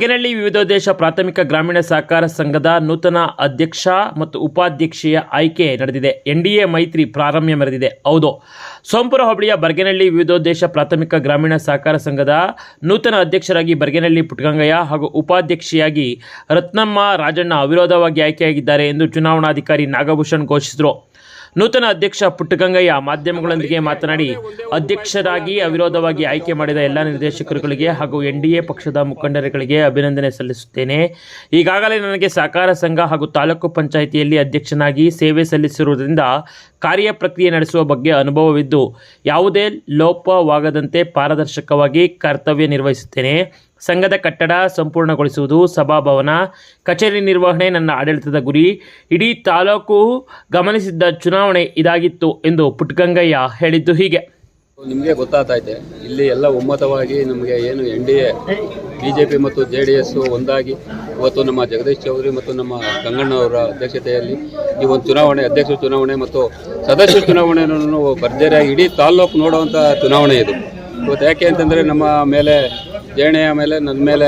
ಬರ್ಗೆನಹಳ್ಳಿ ದೇಶ ಪ್ರಾಥಮಿಕ ಗ್ರಾಮೀಣ ಸಹಕಾರ ಸಂಘದ ನೂತನ ಅಧ್ಯಕ್ಷ ಮತ್ತು ಉಪಾಧ್ಯಕ್ಷೆಯ ಆಯ್ಕೆ ನಡೆದಿದೆ. ಎನ್ಡಿಎ ಮೈತ್ರಿ ಪ್ರಾರಂಭ ಮೆರೆದಿದೆ. ಹೌದು. ಸೋಂಪುರ ಹೋಬಳಿಯ ಬರ್ಗೆನಹಳ್ಳಿ ವಿವಿಧೋದ್ದೇಶ ಪ್ರಾಥಮಿಕ ಗ್ರಾಮೀಣ ಸಹಕಾರ ಸಂಘದ ನೂತನ ಅಧ್ಯಕ್ಷರಾಗಿ ಬರ್ಗೆನಹಳ್ಳಿ ಪುಟ್ಟಗಂಗಯ್ಯ ಹಾಗೂ ಉಪಾಧ್ಯಕ್ಷೆಯಾಗಿ ರತ್ನಮ್ಮ ರಾಜಣ್ಣ ಅವಿರೋಧವಾಗಿ ಆಯ್ಕೆಯಾಗಿದ್ದಾರೆ ಎಂದು ಚುನಾವಣಾಧಿಕಾರಿ ನಾಗಭೂಷಣ್ ಘೋಷಿಸಿದರು. ನೂತನ ಅಧ್ಯಕ್ಷ ಪುಟ್ಟಗಂಗಯ್ಯ ಮಾಧ್ಯಮಗಳೊಂದಿಗೆ ಮಾತನಾಡಿ, ಅಧ್ಯಕ್ಷರಾಗಿ ಅವಿರೋಧವಾಗಿ ಆಯ್ಕೆ ಮಾಡಿದ ಎಲ್ಲ ನಿರ್ದೇಶಕರುಗಳಿಗೆ ಹಾಗೂ ಎನ್ ಪಕ್ಷದ ಮುಖಂಡರುಗಳಿಗೆ ಅಭಿನಂದನೆ ಸಲ್ಲಿಸುತ್ತೇನೆ. ಈಗಾಗಲೇ ನನಗೆ ಸಹಕಾರ ಸಂಘ ಹಾಗೂ ತಾಲೂಕು ಪಂಚಾಯಿತಿಯಲ್ಲಿ ಅಧ್ಯಕ್ಷನಾಗಿ ಸೇವೆ ಸಲ್ಲಿಸಿರುವುದರಿಂದ ಕಾರ್ಯ ಪ್ರಕ್ರಿಯೆ ನಡೆಸುವ ಬಗ್ಗೆ ಅನುಭವವಿದ್ದು, ಯಾವುದೇ ಲೋಪವಾಗದಂತೆ ಪಾರದರ್ಶಕವಾಗಿ ಕರ್ತವ್ಯ ನಿರ್ವಹಿಸುತ್ತೇನೆ. ಸಂಘದ ಕಟ್ಟಡ ಸಂಪೂರ್ಣಗೊಳಿಸುವುದು ಸಭಾಭವನ. ಕಚೇರಿ ನಿರ್ವಹಣೆ ನನ್ನ ಆಡಳಿತದ ಗುರಿ. ಇಡೀ ತಾಲೂಕು ಗಮನಿಸಿದ್ದ ಚುನಾವಣೆ ಇದಾಗಿತ್ತು ಎಂದು ಪುಟ್ಟಗಂಗಯ್ಯ ಹೇಳಿದ್ದು ಹೀಗೆ. ನಿಮಗೆ ಗೊತ್ತಾಗ್ತೈತೆ ಇಲ್ಲಿ ಎಲ್ಲ ಒಮ್ಮತವಾಗಿ ನಮಗೆ ಏನು N D A, B J P ಮತ್ತು ಜೆ ಡಿ ಎಸ್ ಒಂದಾಗಿ ಇವತ್ತು ನಮ್ಮ ಜಗದೀಶ್ ಚೌಧರಿ ಮತ್ತು ನಮ್ಮ ಗಂಗಣ್ಣವರ ಅಧ್ಯಕ್ಷತೆಯಲ್ಲಿ ಈ ಒಂದು ಚುನಾವಣೆ, ಅಧ್ಯಕ್ಷ ಚುನಾವಣೆ ಮತ್ತು ಸದಸ್ಯ ಚುನಾವಣೆಯನ್ನು ಭರ್ಜರಿಯಾಗಿ ಇಡೀ ತಾಲೂಕು ನೋಡುವಂಥ ಚುನಾವಣೆ ಇದು. ಇವತ್ತು ಯಾಕೆ ಅಂತಂದರೆ ನಮ್ಮ ಮೇಲೆ ಜೇಣೆಯ ಮೇಲೆ ನನ್ನ ಮೇಲೆ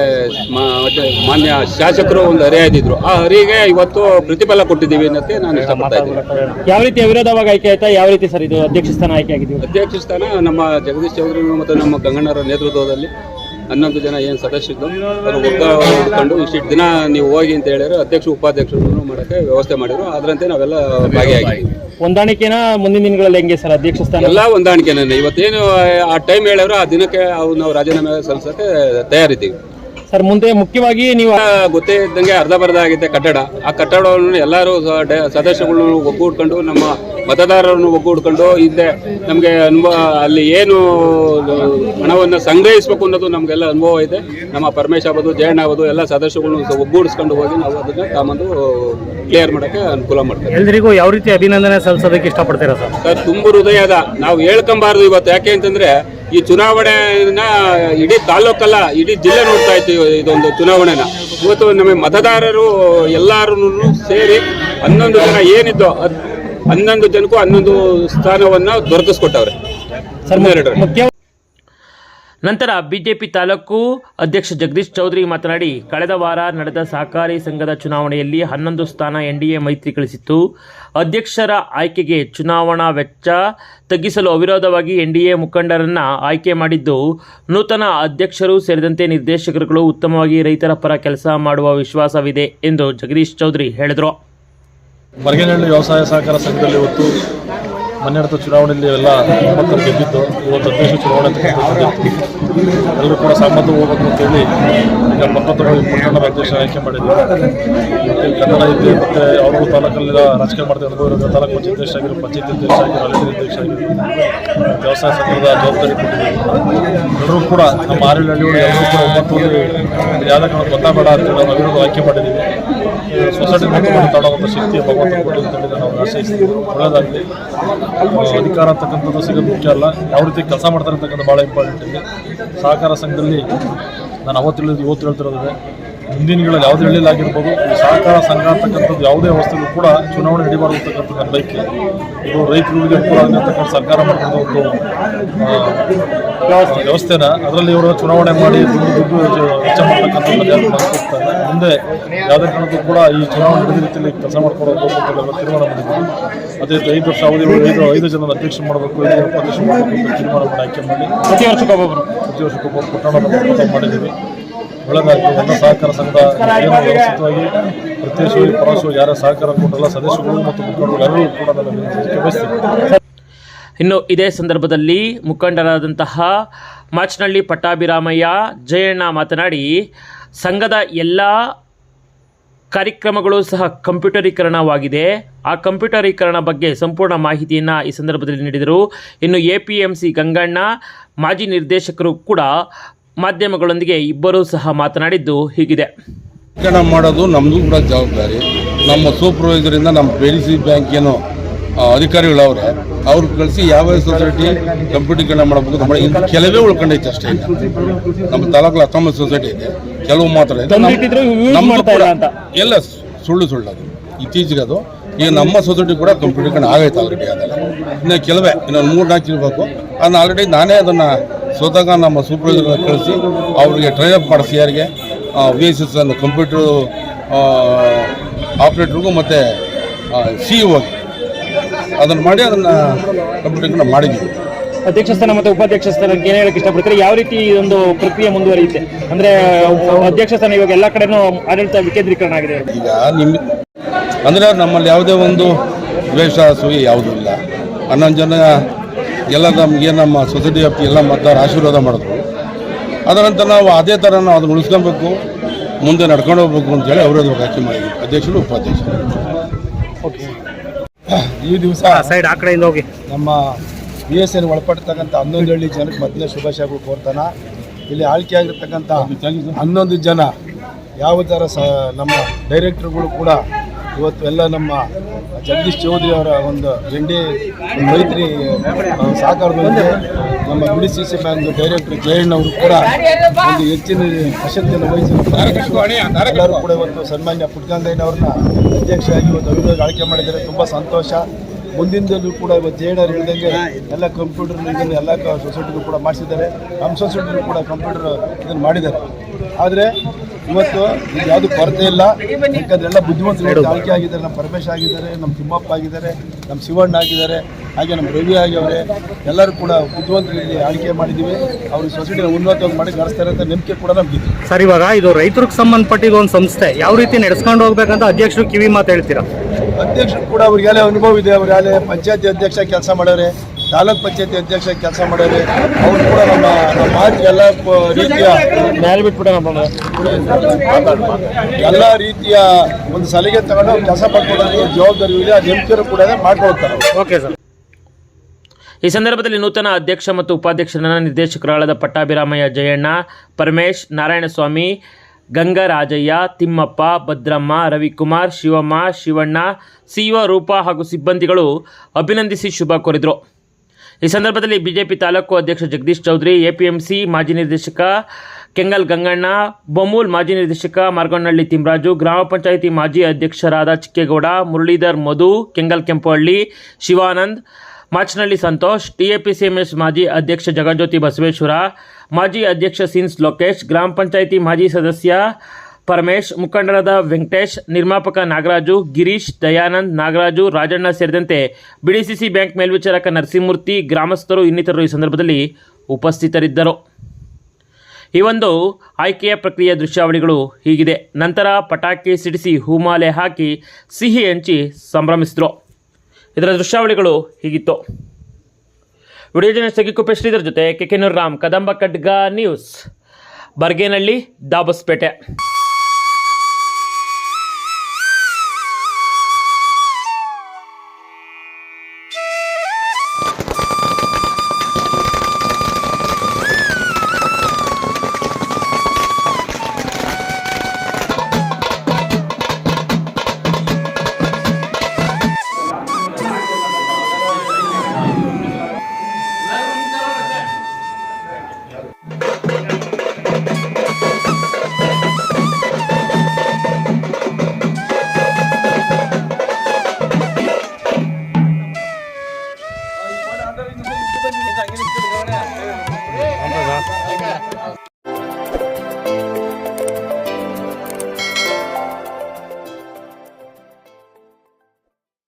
ಮಾನ್ಯ ಶಾಸಕರು ಒಂದು ಹರಿ ಇದ್ದಿದ್ರು. ಆ ಹರಿಗೆ ಇವತ್ತು ಪ್ರತಿಫಲ ಕೊಟ್ಟಿದ್ದೀವಿ ಅನ್ನೋಕ್ಕೆ ನಾನು ಇಷ್ಟಪಡ್ತಾ ಇದ್ದೀನಿ. ಯಾವ ರೀತಿ ವಿರೋಧವಾಗಿ ಆಯ್ಕೆ ಆಯ್ತಾ? ಯಾವ ರೀತಿ ಸರ್ ಇದು ಅಧ್ಯಕ್ಷ ಸ್ಥಾನ ಆಯ್ಕೆ ಆಗಿದ್ದೀವಿ ಅಧ್ಯಕ್ಷ ಸ್ಥಾನ ನಮ್ಮ ಜಗದೀಶ್ ಚೌಧರಿ ಮತ್ತು ನಮ್ಮ ಗಂಗಣ್ಣರ ನೇತೃತ್ವದಲ್ಲಿ. ಹನ್ನೊಂದು ಜನ ಏನು ಸದಸ್ಯರು ಅವರು ಒಗ್ಗೂಡಿಕೊಂಡು ಇಷ್ಟಿಷ್ಟು ದಿನ ನೀವು ಹೋಗಿ ಅಂತ ಹೇಳಿದ್ರು ಅಧ್ಯಕ್ಷ ಉಪಾಧ್ಯಕ್ಷರು ಮಾಡೋಕ್ಕೆ ವ್ಯವಸ್ಥೆ ಮಾಡಿದ್ರು ಅದರಂತೆ ನಾವೆಲ್ಲ ಭಾಗಿಯಾಗಿದ್ದೀವಿ. ಹೊಂದಾಣಿಕೆನ ಮುಂದಿನ ದಿನಗಳಲ್ಲಿ ಹೆಂಗೆ ಸರ್ ಅಧ್ಯಕ್ಷ ಸ್ಥಾನ? ಎಲ್ಲ ಹೊಂದಾಣಿಕೆನೇ ಇವತ್ತೇನು ಆ ಟೈಮ್ ಹೇಳಿದ್ರು ಆ ದಿನಕ್ಕೆ ಅವ್ರು ನಾವು ರಾಜೀನಾಮೆ ಸಲ್ಲಿಸೋಕ್ಕೆ ತಯಾರಿದ್ದೀವಿ. ಸರ್ ಮುಂದೆ ಮುಖ್ಯವಾಗಿ ನೀವು ಗೊತ್ತೇ ಇದ್ದಂಗೆ ಅರ್ಧ ಬರ್ಧ ಆಗಿದೆ ಕಟ್ಟಡ. ಆ ಕಟ್ಟಡವನ್ನು ಎಲ್ಲರೂ ಸದಸ್ಯಗಳನ್ನು ಒಗ್ಗೂಡ್ಕೊಂಡು ನಮ್ಮ ಮತದಾರರನ್ನು ಒಗ್ಗೂಡ್ಕೊಂಡು ಇದ್ದೆ. ನಮಗೆ ಅನುಭವ ಅಲ್ಲಿ ಏನು ಹಣವನ್ನು ಸಂಗ್ರಹಿಸಬೇಕು ಅನ್ನೋದು ನಮಗೆಲ್ಲ ಅನುಭವ ಇದೆ. ನಮ್ಮ ಪರಮೇಶ್ ಆಗೋದು ಜಯಣ್ಣ ಆಗೋದು ಎಲ್ಲ ಸದಸ್ಯಗಳನ್ನು ಒಗ್ಗೂಡಿಸ್ಕೊಂಡು ಹೋಗಿ ನಾವು ಅದನ್ನು ತಗೊಂಡು ಕ್ಲಿಯರ್ ಮಾಡೋಕ್ಕೆ ಅನುಕೂಲ ಮಾಡ್ತೀವಿ. ಎಲ್ಲರಿಗೂ ಯಾವ ರೀತಿ ಅಭಿನಂದನೆ ಸಲ್ಲಿಸೋದಕ್ಕೆ ಇಷ್ಟಪಡ್ತೀರಾ ಸರ್? ಸರ್ ತುಂಬ ಹೃದಯದ ನಾವು ಹೇಳ್ಕೊಂಬಾರ್ದು ಇವತ್ತು. ಯಾಕೆ ಅಂತಂದ್ರೆ ಈ ಚುನಾವಣೆನ ಇಡೀ ತಾಲೂಕಲ್ಲ ಇಡೀ ಜಿಲ್ಲೆ ನೋಡ್ತಾ ಇತ್ತು ಇದೊಂದು ಚುನಾವಣೆನ. ಇವತ್ತು ನಮ್ಮ ಮತದಾರರು ಎಲ್ಲರೂ ಸೇರಿ ಹನ್ನೊಂದು ಜನ ಏನಿದ್ದು ಹನ್ನೊಂದು ಜನಕ್ಕೂ ಹನ್ನೊಂದು ಸ್ಥಾನವನ್ನ ದೊರಕಿಸ್ಕೊಟ್ಟವ್ರೆ. ಸರ್ ಮುಖ್ಯ ನಂತರ ಬಿಜೆಪಿ ತಾಲೂಕು ಅಧ್ಯಕ್ಷ ಜಗದೀಶ್ ಚೌಧರಿ ಮಾತನಾಡಿ, ಕಳೆದ ವಾರ ನಡೆದ ಸಹಕಾರಿ ಸಂಘದ ಚುನಾವಣೆಯಲ್ಲಿ ಹನ್ನೊಂದು ಸ್ಥಾನ ಎನ್ಡಿಎ ಮೈತ್ರಿ ಗಳಿಸಿತ್ತು. ಅಧ್ಯಕ್ಷರ ಆಯ್ಕೆಗೆ ಚುನಾವಣಾ ವೆಚ್ಚ ತಗ್ಗಿಸಲು ಅವಿರೋಧವಾಗಿ ಎನ್ಡಿಎ ಮುಖಂಡರನ್ನು ಆಯ್ಕೆ ಮಾಡಿದ್ದು, ನೂತನ ಅಧ್ಯಕ್ಷರು ಸೇರಿದಂತೆ ನಿರ್ದೇಶಕರುಗಳು ಉತ್ತಮವಾಗಿ ರೈತರ ಪರ ಕೆಲಸ ಮಾಡುವ ವಿಶ್ವಾಸವಿದೆ ಎಂದು ಜಗದೀಶ್ ಚೌಧರಿ ಹೇಳಿದರು. ವ್ಯವಸಾಯ ಸಹಕಾರ ಸಂಘದಲ್ಲಿ ಇವತ್ತು ಮೊನ್ನೆ ನಡೆದ ಚುನಾವಣೆಯಲ್ಲಿ ಎಲ್ಲ ಒಮ್ಮತ ಗೆದ್ದಿದ್ದು, ಇವತ್ತು ಅಧ್ಯಕ್ಷ ಚುನಾವಣೆ ಎಲ್ಲರೂ ಕೂಡ ಸಹಮತ ಹೋಗ್ಬೇಕು ಅಂತೇಳಿ ಈಗ ಮತ್ತೊಂದು ಪಟ್ಟಣದ ಅಧ್ಯಕ್ಷ ಆಯ್ಕೆ ಮಾಡಿದ್ದೀವಿ ಕನ್ನಡ ಇದೆ ಮತ್ತು ಅವ್ರಿಗೂ ತಾಲೂಕಲ್ಲಿ ರಾಜಕೀಯ ಮಾಡ್ತಾ ಅನುಭವ ಇರೋ ತಾಲೂಕು ಪಂಚಾಯತ್ ಅಧ್ಯಕ್ಷ ಆಗಿರೋ, ಪಂಚಾಯತ್ ಅಧ್ಯಕ್ಷ ಆಗಿರೋ ರೈತರ ಅಧ್ಯಕ್ಷ ಆಗಿರೋ, ವ್ಯವಸಾಯ ಸಂಘದ ಜವಾಬ್ದಾರಿ ಕೊಟ್ಟಿದ್ದೀವಿ ಎಲ್ಲರೂ ಕೂಡ ನಮ್ಮ ಆರೇಳು ಎಲ್ಲರೂ ಕೂಡ ಒಂಬತ್ತು ಯಾವುದೇ ಕಾರಣ ಗೊತ್ತಾಗಬೇಡ ಅಂತೇಳಿ ನಾವು ಅವಿರೋಧ ಆಯ್ಕೆ ಮಾಡಿದ್ದೀವಿ. ಸೊಸೈಟಿ ಮಾಡುವಂಥ ಶಕ್ತಿ ಭಗವಂತ ಕೊಟ್ಟು ಅಂತೇಳಿ ನಾವು ಆಶಯಿಸ್ತೀವಿ ಒಳ್ಳೆಯದಾಗಲಿ. ಅಧಿಕಾರ ಅಂತಕ್ಕಂಥದ್ದು ಸಿಗೋದು ಮುಖ್ಯ ಅಲ್ಲ. ಯಾವ ರೀತಿ ಕೆಲಸ ಮಾಡ್ತಾರೆ ಅಂತಕ್ಕಂಥ ಭಾಳ ಇಂಪಾರ್ಟೆಂಟ್ ಇದೆ ಸಹಕಾರ ಸಂಘದಲ್ಲಿ ನಾನು ಅವತ್ತು ಇವತ್ತು ಹೇಳ್ತಿರೋದಿದೆ ಮುಂದಿನ ದಿನಗಳಲ್ಲಿ ಯಾವುದೇ ಹಳ್ಳಿಲಾಗಿರ್ಬೋದು ಸಹಕಾರ ಸಂಘ ಅಂತಕ್ಕಂಥದ್ದು ಯಾವುದೇ ವ್ಯವಸ್ಥೆಗೂ ಕೂಡ ಚುನಾವಣೆ ನಡೀಬಾರ್ದು ಅಂತಕ್ಕಂಥ ನನ್ನ ಬೈಕ್ ಇದು ರೈತರಿಗೆ ಅನುಕೂಲ ಆಗಿರ್ತಕ್ಕಂಥ ಸರ್ಕಾರ ಮಾಡಿದ ಒಂದು ವ್ಯವಸ್ಥೆನ ಅದರಲ್ಲಿ ಇವರು ಚುನಾವಣೆ ಮಾಡಿ ದುಡ್ಡು ವೆಚ್ಚ- ಮಾಡ್ತಕ್ಕಂಥದ್ದು ಮಾಡ್ಕೊಡ್ತಾರೆ ಮುಂದೆ ಯಾವುದೇ ಕಾರಣಕ್ಕೂ ಕೂಡ ಈ ಚುನಾವಣೆ ನಡೆದ ರೀತಿಯಲ್ಲಿ ಕೆಲಸ ಮಾಡ್ಕೊಡೋದು ತೀರ್ಮಾನ ಮಾಡಿದ್ದೀವಿ. ಅದೇ ರೀತಿ ಐದು ವರ್ಷ ಅವಧಿ ಐದು ಐದು ಜನ ಅಧ್ಯಕ್ಷ ಮಾಡಬೇಕು ಐದು ಜನ ಉಪಾಧ್ಯಕ್ಷ ಮಾಡಬೇಕು ಅಂತ ತೀರ್ಮಾನ ಮಾಡಿ ಆಯ್ಕೆ ಮಾಡಿ. ಪ್ರತಿ ವರ್ಷಕ್ಕೊಬ್ಬೊಬ್ಬರು ಪ್ರತಿ ವರ್ಷಕ್ಕೊಬ್ಬರು ಪುಟ್ಟಣ ಮಾಡಿದ್ದೀವಿ. ಒಳ್ಳೆದಾಗಿ ಎಲ್ಲ ಸಹಕಾರ ಸಂಘದ ವ್ಯವಸ್ಥಿತವಾಗಿ ಪ್ರತ್ಯೇಕವಾಗಿ ಪರೋಕ್ಷವಾಗಿ ಯಾರ ಸಹಕಾರ ಕೊಟ್ಟಲ್ಲ ಸದಸ್ಯರು ಮತ್ತು ಮುಖಂಡರು ಎಲ್ಲರೂ ಕೂಡ ಇನ್ನು ಇದೇ ಸಂದರ್ಭದಲ್ಲಿ ಮುಖಂಡರಾದಂತಹ ಮಾಚನಹಳ್ಳಿ ಪಟ್ಟಾಭಿರಾಮಯ್ಯ ಜಯಣ್ಣ ಮಾತನಾಡಿ ಸಂಘದ ಎಲ್ಲ ಕಾರ್ಯಕ್ರಮಗಳು ಸಹ ಕಂಪ್ಯೂಟರೀಕರಣವಾಗಿದೆ. ಆ ಕಂಪ್ಯೂಟರೀಕರಣ ಬಗ್ಗೆ ಸಂಪೂರ್ಣ ಮಾಹಿತಿಯನ್ನು ಈ ಸಂದರ್ಭದಲ್ಲಿ ನೀಡಿದರು. ಇನ್ನು A P M C Ganganna ಮಾಜಿ ನಿರ್ದೇಶಕರು ಕೂಡ ಮಾಧ್ಯಮಗಳೊಂದಿಗೆ ಇಬ್ಬರೂ ಸಹ ಮಾತನಾಡಿದ್ದು ಹೀಗಿದೆ. ಶಿಕ್ಷಣ ಮಾಡೋದು ನಮ್ಮದು ಕೂಡ ಜವಾಬ್ದಾರಿ. ನಮ್ಮ ಸೂಪರ್ವೈಸರಿಂದ ನಮ್ಮ ಪಿ ಡಿ ಸಿ ಬ್ಯಾಂಕ್ ಏನು ಆ, ಅಧಿಕಾರಿಗಳವ್ರೆ ಅವ್ರು ಕಳಿಸಿ ಯಾವ ಸೊಸೈಟಿ ಕಂಪ್ಯೂಟೀಕರಣ ಮಾಡಬೇಕು ಇನ್ನು ಕೆಲವೇ ಉಳ್ಕೊಂಡೈತೆ ಅಷ್ಟೇ. ನಮ್ಮ ತಾಲೂಕಲ್ಲಿ ಹತ್ತೊಂಬತ್ತು ಸೊಸೈಟಿ ಇದೆ. ಕೆಲವು ಮಾತ್ರ ಇದೆ. ನಮ್ಮ- ಕೂಡ. ಎಲ್ಲ ಸುಳ್ಳು ಸುಳ್ಳು ಅದು. ಇತ್ತೀಚೆಗೆ ಅದು. ಈಗ ನಮ್ಮ ಸೊಸೈಟಿ ಕೂಡ ಕಂಪ್ಯೂಟೀಕರಣ ಆಗೈತೆ ಆಲ್ರೆಡಿ ಅದೆಲ್ಲ. ಇನ್ನು ಕೆಲವೇ ಇನ್ನೊಂದು ಮೂರು ನಾಲ್ಕು ಇರಬೇಕು ಅದನ್ನ ಆಲ್ರೆಡಿ ನಾನೇ ಅದನ್ನು ಸ್ವತಃ ನಮ್ಮ ಸೂಪರ್ವೈಸರ್ನ ಕಳಿಸಿ ಅವರಿಗೆ ಟ್ರೈನಪ್ ಅಪ್ ಮಾಡಿಸಿ ಯಾರಿಗೆ ವಿ ಎಸ್ ಎಸ್ ಅನ್ನು ಕಂಪ್ಯೂಟರ್ ಆಪ್ರೇಟ್ರಿಗೂ ಮತ್ತು ಸಿ ಇಒಗೆ ಅದನ್ನು ಮಾಡಿ ಅದನ್ನು ಕಂಪ್ಯೂಟರ್ನ ಮಾಡಿದ್ದೀವಿ. ಅಧ್ಯಕ್ಷ ಸ್ಥಾನ ಮತ್ತು ಉಪಾಧ್ಯಕ್ಷ ಸ್ಥಾನಕ್ಕೆ ಏನು ಹೇಳಕ್ಕೆ ಇಷ್ಟಪಡ್ತೀರಿ? ಯಾವ ರೀತಿ ಒಂದು ಪ್ರಕ್ರಿಯೆ ಮುಂದುವರಿಯುತ್ತೆ? ಅಂದರೆ ಅಧ್ಯಕ್ಷ ಸ್ಥಾನ ಇವಾಗ ಎಲ್ಲ ಕಡೆನೂ ಆಡಳಿತ ವಿಕೇಂದ್ರೀಕರಣ ಆಗಿದೆ. ಈಗ ನಿಮ್ಮ ಅಂದರೆ ನಮ್ಮಲ್ಲಿ ಯಾವುದೇ ಒಂದು ದ್ವೇಷ ಸೂಯಿ ಯಾವುದೂ ಇಲ್ಲ. ಹನ್ನೊಂದು ಜನ ಎಲ್ಲ ನಮಗೆ ನಮ್ಮ ಸೊಸೈಟಿ ವ್ಯಾಪ್ತಿ ಎಲ್ಲ ಮತದಾರ ಆಶೀರ್ವಾದ ಮಾಡಿದ್ರು. ನಂತರ ನಾವು ಅದೇ ಥರ ನಾವು ಅದನ್ನು ಉಳಿಸ್ಕೊಬೇಕು ಮುಂದೆ ನಡ್ಕೊಂಡು ಹೋಗ್ಬೇಕು ಅಂತೇಳಿ ಅವರೇ ಆಯ್ಕೆ ಮಾಡಿದ್ವಿ ಅಧ್ಯಕ್ಷರು ಉಪಾಧ್ಯಕ್ಷರು. ಈ ದಿವಸ ಸೈಡ್ ಆ ಕಡೆಯಿಂದ ಹೋಗಿ. ನಮ್ಮ ಬಿ ಎಸ್ ಎನ್ ಒಳಪಡ್ತಕ್ಕಂಥ ಹನ್ನೊಂದು ಹಳ್ಳಿ ಜನಕ್ಕೆ ಮೊದಲೇ ಶುಭಾಶಯಗಳು ಕೋರ್ತಾನ. ಇಲ್ಲಿ ಆಯ್ಕೆ ಆಗಿರ್ತಕ್ಕಂಥ ಹನ್ನೊಂದು ಜನ ಯಾವ ಥರ ಸ ನಮ್ಮ ಡೈರೆಕ್ಟ್ರುಗಳು ಕೂಡ ಇವತ್ತು ಎಲ್ಲ ನಮ್ಮ ಜಗದೀಶ್ ಚೌಧರಿ ಅವರ ಒಂದು ಜಂಡಿ ಮೈತ್ರಿ ಸಹಕಾರದೊಂದಿಗೆ ನಮ್ಮ B C C bank director Jayanna ಅವರು ಕೂಡ ಒಂದು ಹೆಚ್ಚಿನ ಪ್ರಶಸ್ತಿಯನ್ನು ವಹಿಸಿದ್ದಾರೆ ಎಲ್ಲರೂ ಕೂಡ ಇವತ್ತು ಸನ್ಮಾನ್ಯ ಪುಟ್ಗಂಗಯ್ಯನವ್ರನ್ನ ಅಧ್ಯಕ್ಷರಾಗಿ ಇವತ್ತು ಅವಿರೋಧ ಆಯ್ಕೆ ಮಾಡಿದ್ದಾರೆ. ತುಂಬ ಸಂತೋಷ. ಮುಂದಿನದಲ್ಲೂ ಕೂಡ ಇವತ್ತು ಜೇಡರ್ ಹೇಳಿದಂಗೆ ಎಲ್ಲ ಕಂಪ್ಯೂಟರ್ ಇದನ್ನು ಎಲ್ಲ ಸೊಸೈಟಿಗೂ ಕೂಡ ಮಾಡಿಸಿದ್ದಾರೆ. ನಮ್ಮ ಸೊಸೈಟಿಗೂ ಕೂಡ ಕಂಪ್ಯೂಟರ್ ಇದನ್ನು ಮಾಡಿದ್ದಾರೆ. ಆದರೆ ಇವತ್ತು ಇದು ಯಾವುದು ಕೊರತೆ ಇಲ್ಲ. ಯಾಕಂದ್ರೆ ಎಲ್ಲ ಬುದ್ಧಿವಂತರು ಆಯ್ಕೆ ಆಗಿದ್ದಾರೆ ನಮ್ಮ ಪರಮೇಶ್ ಆಗಿದ್ದಾರೆ ನಮ್ಮ ತಿಮ್ಮಪ್ಪ ಆಗಿದ್ದಾರೆ ನಮ್ಮ ಶಿವಣ್ಣ ಆಗಿದ್ದಾರೆ ಹಾಗೆ ನಮ್ಮ ರವಿ ಆಗಿದ್ದಾರೆ ಎಲ್ಲರೂ ಕೂಡ ಬುದ್ಧಿವಂತರಲ್ಲಿ ಆಯ್ಕೆ ಮಾಡಿದ್ದೀವಿ. ಅವ್ರ ಸೊಸೈಟಿನ ಉನ್ನತವಾಗಿ ಮಾಡಿ ನಡೆಸ್ತಾರೆ ಅಂತ ನಂಬಿಕೆ ಕೂಡ ನಮ್ಗೆ ಸರ್ ಇವಾಗ ಇದು ರೈತರಿಗೆ ಸಂಬಂಧಪಟ್ಟಿದ್ದು ಒಂದು ಸಂಸ್ಥೆ ಯಾವ ರೀತಿ ನಡೆಸ್ಕೊಂಡು ಹೋಗ್ಬೇಕಂತ ಅಧ್ಯಕ್ಷರು ಕಿವಿ ಮಾತು ಹೇಳ್ತೀರಾ? ಅಧ್ಯಕ್ಷರು ಕೂಡ ಅವ್ರಿಗೆ ಅನುಭವ ಇದೆ ಅವ್ರಿಗೆ ಪಂಚಾಯತಿ ಅಧ್ಯಕ್ಷ ಕೆಲಸ ಮಾಡೋರೆ ತಾಲೂಕ್ ಪಂಚಾಯತಿ ಅಧ್ಯಕ್ಷ ಕೆಲಸ ಮಾಡೋರೆ ಅವ್ರು ಕೂಡ ನಮ್ಮ ನಮ್ಮ ಎಲ್ಲ ರೀತಿಯ ಎಲ್ಲ ರೀತಿಯ ಒಂದು ಸಲಿಗೆ ತಗೊಂಡು ಕೆಲಸ ಮಾಡ್ಕೊಳ್ಳೋದು ಜವಾಬ್ದಾರಿ ಇದೆ ಅದು ಎಂಪಿಯರು ಕೂಡ ಮಾಡ್ಕೊಳ್ತಾರೆ. Okay sir. ಈ ಸಂದರ್ಭದಲ್ಲಿ ನೂತನ ಅಧ್ಯಕ್ಷ ಮತ್ತು ಉಪಾಧ್ಯಕ್ಷರನ್ನ ನಿರ್ದೇಶಕರಾಳದ ಪಟ್ಟಾಭಿರಾಮಯ್ಯ ಜಯಣ್ಣ ಪರಮೇಶ್ ನಾರಾಯಣಸ್ವಾಮಿ ಗಂಗರಾಜಯ್ಯ ತಿಮ್ಮಪ್ಪ ಭದ್ರಮ್ಮ ರವಿಕುಮಾರ್ ಶಿವಮ್ಮ ಶಿವಣ್ಣ ಸಿಇಒ ರೂಪಾ ಹಾಗೂ ಸಿಬ್ಬಂದಿಗಳು ಅಭಿನಂದಿಸಿ ಶುಭ ಕೋರಿದರು. ಈ ಸಂದರ್ಭದಲ್ಲಿ ಬಿಜೆಪಿ ತಾಲೂಕು ಅಧ್ಯಕ್ಷ ಜಗದೀಶ್ ಚೌಧರಿ, ಎಪಿಎಂಸಿ ಮಾಜಿ ನಿರ್ದೇಶಕ ಕೆಂಗಲ್ ಗಂಗಣ್ಣ ಬೊಮೂಲ್ ಮಾಜಿ ನಿರ್ದೇಶಕ ಮಾರ್ಗೊಂಡಹಳ್ಳಿ ತಿಮ್ರಾಜು, ಗ್ರಾಮ ಪಂಚಾಯಿತಿ ಮಾಜಿ ಅಧ್ಯಕ್ಷರಾದ ಚಿಕ್ಕೇಗೌಡ, ಮುರಳೀಧರ್ ಮಧು, ಕೆಂಗಲ್ ಕೆಂಪಹಳ್ಳಿ ಶಿವಾನಂದ್ ಮಾಚನಹಳ್ಳಿ ಸಂತೋಷ್, ಟಿಎಪಿಸಿಎಂಎಸ್ ಮಾಜಿ ಅಧ್ಯಕ್ಷ ಜಗಜ್ಯೋತಿ ಬಸವೇಶ್ವರ, ಮಾಜಿ ಅಧ್ಯಕ್ಷ ಸಿನ್ಸ್ ಲೋಕೇಶ್, ಗ್ರಾಮ ಪಂಚಾಯಿತಿ ಮಾಜಿ ಸದಸ್ಯ ಪರಮೇಶ್, ಮುಖಂಡರಾದ ವೆಂಕಟೇಶ್, ನಿರ್ಮಾಪಕ ನಾಗರಾಜು, ಗಿರೀಶ್, ದಯಾನಂದ್, ನಾಗರಾಜು, ರಾಜಣ್ಣ ಸೇರಿದಂತೆ ಬಿಡಿಸಿಸಿ ಬ್ಯಾಂಕ್ ಮೇಲ್ವಿಚಾರಕ ನರಸಿಂಹಮೂರ್ತಿ, ಗ್ರಾಮಸ್ಥರು ಇನ್ನಿತರರು ಈ ಸಂದರ್ಭದಲ್ಲಿ ಉಪಸ್ಥಿತರಿದ್ದರು. ಈ ಒಂದು ಆಯ್ಕೆಯ ಪ್ರಕ್ರಿಯೆ ದೃಶ್ಯಾವಳಿಗಳು ಹೀಗಿದೆ. ನಂತರ ಪಟಾಕಿ ಸಿಡಿಸಿ ಹೂಮಾಲೆ ಹಾಕಿ ಸಿಹಿ ಹಂಚಿ ಸಂಭ್ರಮಿಸಿದರು. ಇದರ ದೃಶ್ಯಾವಳಿಗಳು ಹೀಗಿತ್ತು. ವಿಡಿಯೋ ಜನ ಸಗಿಕುಪ್ಪೆ ಶ್ರೀಧರ್ ಜೊತೆ ಕೆ ರಾಮ್ ಕದಂಬ ಖಡ್ಗ ನ್ಯೂಸ್, ಬರ್ಗೇನಹಳ್ಳಿ, ದಾಬಸ್ಪೇಟೆ.